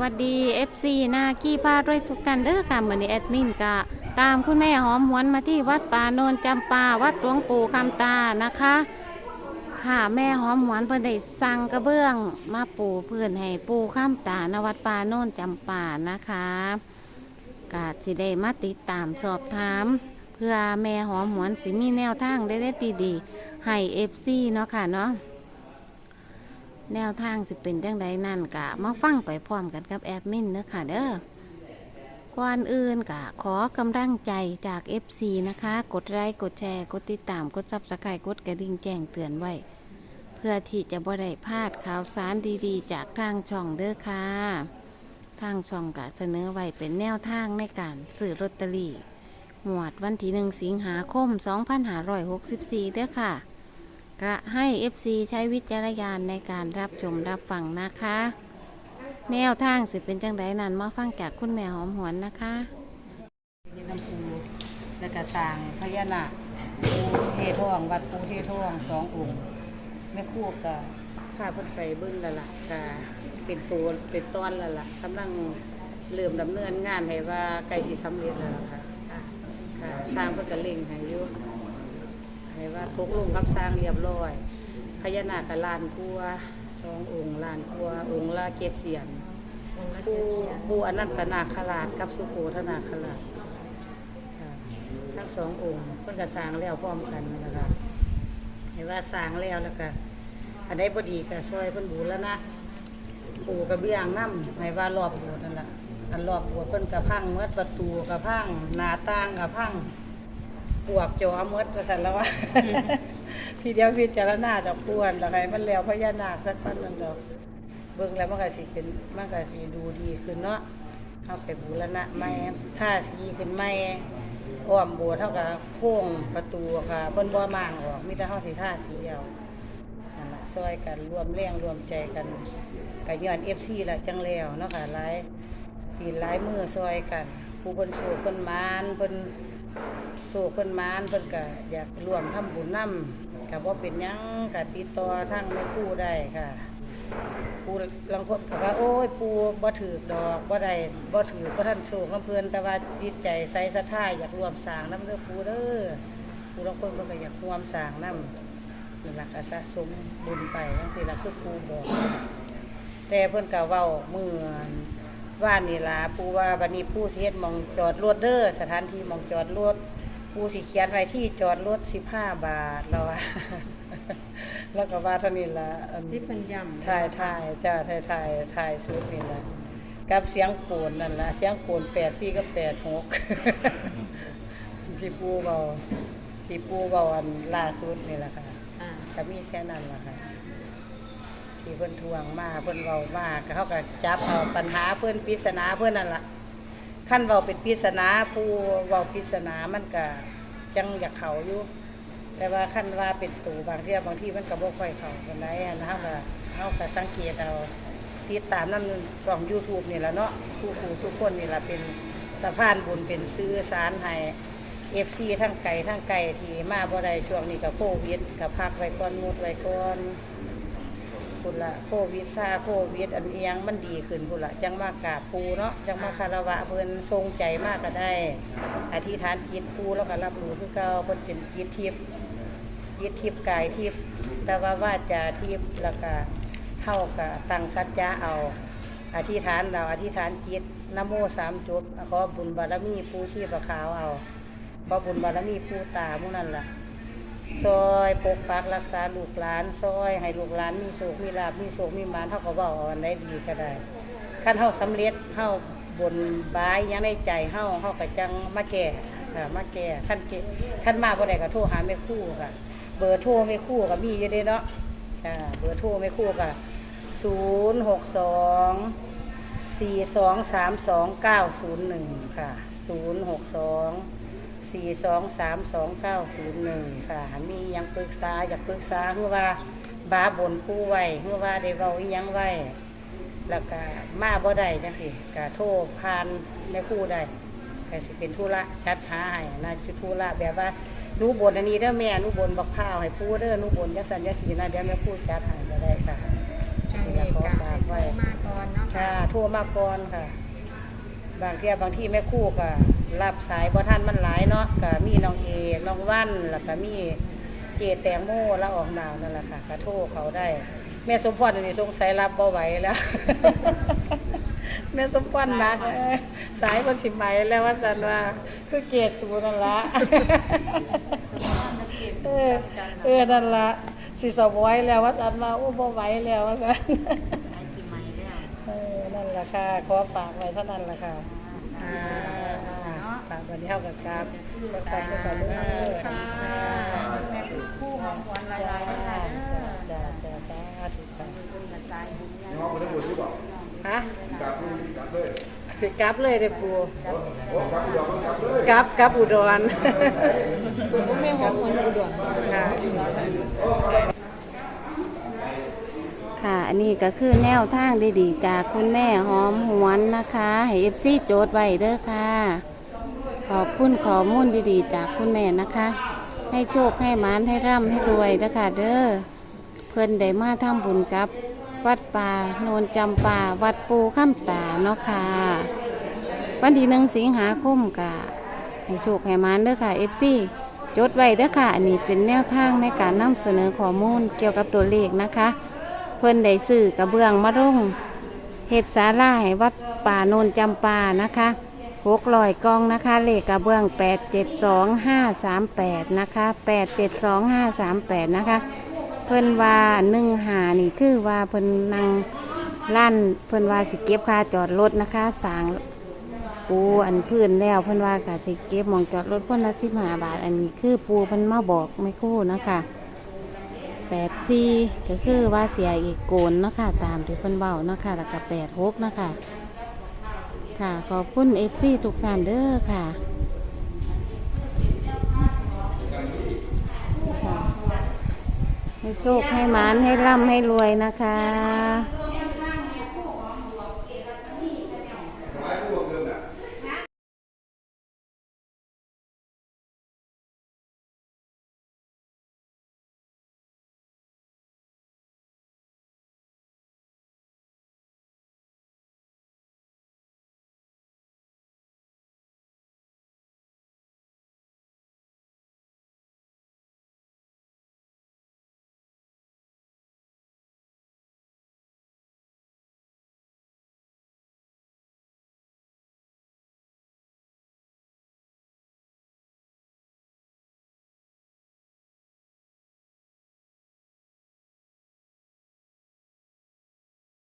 วัสดี FC หน้ากี้พาด้วยทุกท่านเด้อค่ะมือนี้แอดมินกะตามคุณแม่หอมหวนมาที่วัดป่าโนนจำปาวัดหลวงปู่คำตานะคะ ค่ะแม่หอมหวนเพิ่นได้สั่งกระเบื้อง มาปูเพื่อนให้ปูข้ามตานวัดป่าโนนจำปานะคะกาสิได้มาติดตามสอบถาม เพื่อแม่หอมหวนสิมีแนวทางได้ได้ดีๆให้ FC เนาะค่ะเนาะ แนวทางสิเป็นจังใดนั่นกะมาฟังไปพร้อมกันกับแอดมินเด้อค่ะเด้อก่อนอื่นกะขอกำลังใจจาก FC นะคะ กดไลค์กดแชร์กดติดตามกดซับสไครต์กดกระดิ่งแจ้งเตือนไว้ เพื่อที่จะบ่ได้พลาดข่าวสารดีๆ จากทางช่องเด้อค่ะ ทางช่องกะเสนอไว้เป็นแนวทางในการซื้อลอตเตอรี่หวดวันที่หนึ่งสิงหาคม 2564เด้อค่ะ ก็ให้ FC ใช้วิจารณญาณในการรับชมรับฟังนะคะ แนวทางสิเป็นจังไดนั้นมาฟังจากคุณแม่หอมหวนนะคะมีน้ำปูแล้วก็สร้างพญานาคปูเททอง วัดปูเททองสององค์แม่คู่ก็พาเพิ่นไปเบิ่งแล้วล่ะก็เป็นตัวเป็นตอนแล้วล่ะกำลังเริ่มดำเนินงานให้ว่าใกล้สิสำเร็จแล้วล่ะค่ะค่ะสร้างเพิ่นก็เร่งให้อยู่ ให้ว่าตกลงกับสร้างเรียบร้อยพญานาคก็ลานกลัวาสององค์ลานกลัวาองค์ละเกศเสียนปูปูอนันตนาคราชกับสุโขทนาคราชค่ะทั้งสององค์เพิ่นก็สร้างแล้วพร้อมกันนะคะเห็นว่าสร้างแล้วแล้วก็อันใดบ่ดีก็ช่วยเพิ่นบูรณะปูกระเบียงน้ำให้ว่ารอบโบสถ์นั่นล่ะอันรอบโบสถ์เพิ่นก็พังเมดประตูก็พังหน้าต่างก็พัง ปวกจอเมดว่าซั่นแล้วว่าพี่เดียวพิจารณาจะปวนแล้วให้มันแล้วพญานาคสักปันนึงดอกเบิ่งแล้วมันก็สิเป็นมันก็สิดูดีขึ้นเนาะเฮาไปบูรณะใหม่ท่าสีขึ้นใหม่อ้อมโบสถ์เท่ากับโค้งประตูค่ะเพิ่นบ่มางออกมีแต่เฮาสิท่าสีเอานั่นล่ะซอยกันรวมแรงรวมใจกันก็ย้อน FC ล่ะจังแล้วเนาะค่ะหลายตีนหลายมือซอยกัน ผู้เพิ่นโศกเพิ่นมานเพิ่น โศกเพิ่นมานเพิ่นก็อยากร่วมทำบุญนำก็บ่เป็นหยังก็ติดต่อทางแม่ครูได้ค่ะปูลังคนก็ว่าโอ้ยปูบ่ถือดอกบ่ได้บ่ถือบ่ทันสูงกับเพิ่นแต่ว่าจิตใจใส่ศรัทธาอยากรวมสร้างน้ำเด้อปูเด้อปูลังคนเพิ่นก็อยากรวมสร้างน้ำนั่นล่ะก็สะสมบุญไปจังซี่ล่ะคือปูบอกแต่เพิ่นก็เว้าเมื้อ ว่านนี่ล่ะปูว่าบัดนี้ปูสิเฮ็ดหมองจอดรถเด้อสถานที่หมองจอดรถปูสิเขียนไว้ที่จอดรถ15 บาทแล้วว่า แล้วก็ว่าเท่านี้ล่ะอัน ที่เป็นยำถ่ายถ่ายจ้าถ่ายถ่ายถ่ายสุดนี่แหละกับเสียงโกนนั่นละเสียงโกนแปดสี่กับแปดหกที่ปูเบาที่ปูเบาอันล่าสุดนี่แหละค่ะอ่า ก็มีแค่นั้นแหละค่ะ ที่เพิ่นทวงมาเพิ่นเบามากเขาก็จับเอาปัญหาเพิ่นปริศนาเพิ่นนั่นล่ะขั้นเบาเป็นปริศนาผู้เบาปริศนามันก็จังอยากเขาอยู่ แต่ว่าขั้นว่าเป็นตู่บางเที่ยบางที่มันก็บ่ค่อยเข้ากันได้อะนะเฮาก็เฮาก็สังเกตเอาติดตามนั่นช่อง YouTube นี่แหละเนาะสู้ผู้ทุกคนนี่ล่ะเป็นสะพานบุญเป็นซื้อสารให้ FC ทั้งไก่ทั้งไก่ที่มาบ่ได้ช่วงนี้ก็โควิดก็พักไว้ก่อนงดไว้ก่อน พุ่นละโควิดซาโควิดอันเอียงมันดีขึ้นพุ่นละจังมากราบปูเนาะจังมาคารวะเพิ่นทรงใจมากก็ได้ อธิษฐานจิตปูแล้วก็รับรู้คือเก่าเพิ่นเป็นจิตทิพย์ยึดทิพย์กายทิพย์แต่ว่าว่าจาทิพย์แล้วก็เข้ากับตั้งสัจจะเอา อธิษฐานเราอธิษฐานจิตนะโมสามจบขอบุญบารมีปูชีพขาวเอาขอบุญบารมีปูตามู่นั่นล่ะ ซอยปกปักรักษาลูกหลาน ซอย ให้ลูกหลานมีโศกมีลาบมีโศกมีมานเท่ากับว่าเอาอันใดดีก็ได้ขั้นเฮาสำเร็จเฮาบนบายยังในใจเฮาเฮาก็จังมาแก่ค่ะมาแก่ขั้นเกขั้นมาบ่ได้ก็โทรหาแม่คู่ค่ะ เบอร์โทรแม่คู่ก็มีอยู่ด้เนาะค่ะเบอร์โทรแม่คู่ก็062สี่สองสามสองเก้าศูนย์หนึ่งค่ะศูนย์หกสอง สี่สองสามสองเก้าศูนย์หนึ่งค่ะ มีหยังปรึกษาอยากปรึกษาเพื่อว่าบาบนผู้ไว้เพื่อว่าได้เว้าอิหยังไว้ แล้วก็มาบ่ได้จังสิก็โทรผ่านในคู่ได้ก็สิเป็นธุระชัดหาให้นะคือธุระแบบว่าหนูบนอันนี้เด้อแม่หนูบนบักพร้าวให้ปูเด้อหนูบนจังสันจังสีนะเดี๋ยวแม่พูดจัดให้ก็ได้ค่ะช่วงนี้ขอการาบไว้มาก่อนเนาะค่ะโทรมาก่อนค่ะ บางเที่ยบางที่แม่ครู่ก็ รับสายบ่ทันมันหลายเนาะก็มีน้องเอกน้องวันแล้วก็มีเจแตงโมแล้วออกดาวนั่นแหละค่ะก็โทเขาได้ แม่สมพรนี่สงสัยรับบ่ไหวแล้ว แม่สมพรนักเอ้ยสายคนสิไหมแล้วว่าสันว่าคือเกตตูนั่นละเออเออนั่นละสิสอบไว้แล้วว่าสันว่าโอ้บ่ไหวแล้วว่าสันไอ้สิใหม่แล้วเออนั่นแหละค่ะขอฝากไว้เท่านั้นแหละค่ะ อะวันนี้เท่ากับกรรักษาด้วยกันด้วยค่ะแม่คู่หอมหวนหลายๆนะคะจ้าจ้าสาธุค่ะกระสายบุญญาห้องคนทั้งหมดหรือเปล่าฮะกลับเลยกลับเลยคือกลับเลยเด้อปูกลับกลับอุดรแม่หอมหวนอุดรค่ะค่ะ อันนี้ก็คือแนวทางดีๆจากคุณแม่หอมหวนนะคะ ให้เอฟซีโจทย์ไว้เด้อค่ะ ขอบคุณขอมูลดีๆ จากคุณแม่นะคะ ให้โชคให้หมานให้ร่ำให้รวยนะคะเด้อเพิ่นได้มาทำบุญกับ วัดป่าโนนจำป่าวัดปูข้ามตาเนาะค่ะวันที่หนึ่งสิงหาคมกะให้โชคให้หมานเด้อค่ะเอฟซีจดไว้เด้อค่ะอันนี้เป็นแนวทางในการนำเสนอข้อมูลเกี่ยวกับตัวเลขนะคะ เพิ่นได้ซื้อกระเบื้องมารุ่งเฮ็ดศาลาให้วัดป่าโนนจำปานะคะ หกลอยกองนะคะเลขกระเบื้อง8 7 2 5 3 8นะคะ8 7 2 5 3 8นะคะ เพิ่นว่าหนึ่งหานี่คือว่าเพิ่นนั่งลั่นเพิ่นว่าสิเก็บค่าจอดรถนะคะสางปูอันพื้นแล้วเพิ่นว่าค่ะสิเก็บมองจอดรถคนละสิบห้าบาท อันนี้คือปูเพิ่นมาบอกไม่คู่นะคะแปดสี่ก็คือว่าเสียอีกโกนเนาะค่ะตามที่เพิ่นเบ้าเนาะค่ะแล้วก็แปดหกเนาะค่ะ ค่ะ ขอบคุณเอฟซีทุกท่านเด้อค่ะค่ะให้โชคให้มานให้ร่ำให้รวยนะคะ